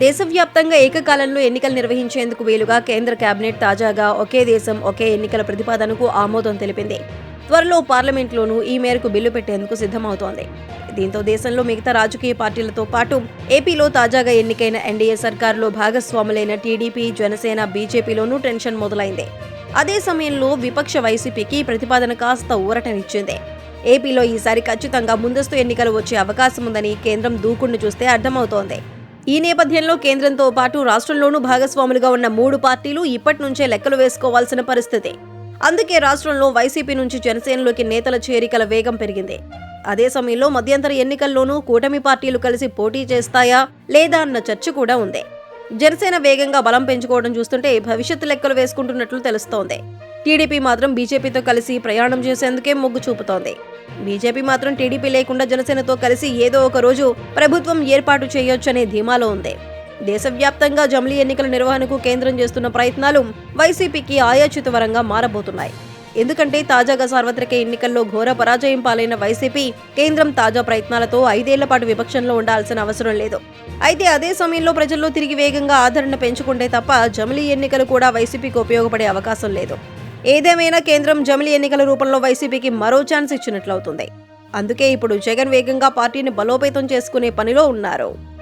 దేశవ్యాప్తంగా ఏకకాలంలో ఎన్నికలు నిర్వహించేందుకు వీలుగా కేంద్ర కేబినెట్ తాజాగా ఒకే దేశం ఒకే ఎన్నికల ప్రతిపాదనకు ఆమోదం తెలిపింది. త్వరలో పార్లమెంట్లోనూ ఈ మేరకు బిల్లు పెట్టేందుకు సిద్ధమవుతోంది. దీంతో దేశంలో మిగతా రాజకీయ పార్టీలతో పాటు ఏపీలో తాజాగా ఎన్నికైన ఎన్డీఏ సర్కారులో భాగస్వాములైన టీడీపీ జనసేన బీజేపీలోనూ టెన్షన్ మొదలైంది. అదే సమయంలో విపక్ష వైసీపీకి ప్రతిపాదన కాస్త ఊరటనిచ్చింది. ఏపీలో ఈసారి ఖచ్చితంగా ముందస్తు ఎన్నికలు వచ్చే అవకాశం ఉందని కేంద్రం దూకుడును చూస్తే అర్థమవుతోంది. ఈ నేపథ్యంలో కేంద్రంతో పాటు రాష్ట్రంలోనూ భాగస్వాములుగా ఉన్న మూడు పార్టీలు ఇప్పటి నుంచే లెక్కలు వేసుకోవాల్సిన పరిస్థితి. అందుకే రాష్ట్రంలో వైసీపీ నుంచి జనసేనలోకి నేతల చేరికల వేగం పెరిగింది. అదే సమయంలో మధ్యంతర ఎన్నికల్లోనూ కూటమి పార్టీలు కలిసి పోటీ చేస్తాయా లేదా అన్న చర్చ కూడా ఉంది. జనసేన వేగంగా బలం పెంచుకోవడం చూస్తుంటే భవిష్యత్తు లెక్కలు వేసుకుంటున్నట్లు తెలుస్తోంది. టీడీపీ మాత్రం బీజేపీతో కలిసి ప్రయాణం చేసేందుకే మొగ్గు చూపుతోంది. బీజేపీ మాత్రం టీడీపీ లేకుండా జనసేనతో కలిసి ఏదో ఒక రోజు ప్రభుత్వం ఏర్పాటు చేయొచ్చనే ధీమాలో ఉంది. దేశవ్యాప్తంగా జమిలీ ఎన్నికల నిర్వహణకు కేంద్రం చేస్తున్న ప్రయత్నాలు వైసీపీకి ఆయాచితవరంగా మారబోతున్నాయి. ఎందుకంటే తాజాగా సార్వత్రిక ఎన్నికల్లో ఘోర పరాజయం పాలైన వైసీపీ కేంద్రం తాజా ప్రయత్నాలతో ఐదేళ్ళ పాటు విపక్షంలో ఉండాల్సిన అవసరం లేదు. అయితే అదే సమయంలో ప్రజల్లో తిరిగి వేగంగా ఆదరణ పెంచుకుంటే తప్ప జమిలీ ఎన్నికలు కూడా వైసీపీకి ఉపయోగపడే అవకాశం లేదు. ఏదేమైనా కేంద్రం జమిలీ ఎన్నికల రూపంలో వైసీపీకి మరో ఛాన్స్ ఇచ్చినట్లవుతుంది. అందుకే ఇప్పుడు జగన్ వేగంగా పార్టీని బలోపేతం చేసుకునే పనిలో ఉన్నారు.